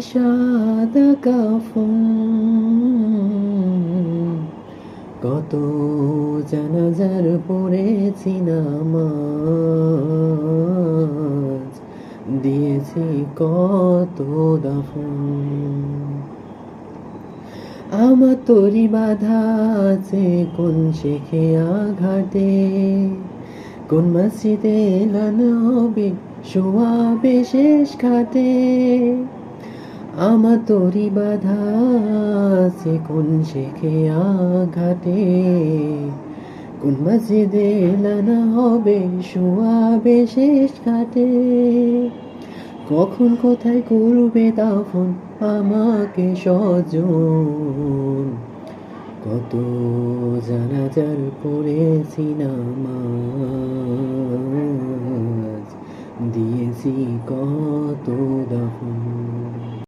সাদা কত জানাজার পড়েছি নামাজ, দিয়েছি কত দাফন। আমার তরি বাধা আছে কোন শেখে আঘাটে কোন মসজিদে লান হবে শোয়াবে শেষ খাটে আমার তরি বাধা আছে কোন শেখে আঘাটে কোন মসজিদে লানা হবে, শোয়াবে শেষ ঘাটে। কখন কোথায় করবে দাফন, আমাকে সজন কত জানাজার পড়েছি নামাজ, দিয়েছি কত দাফন।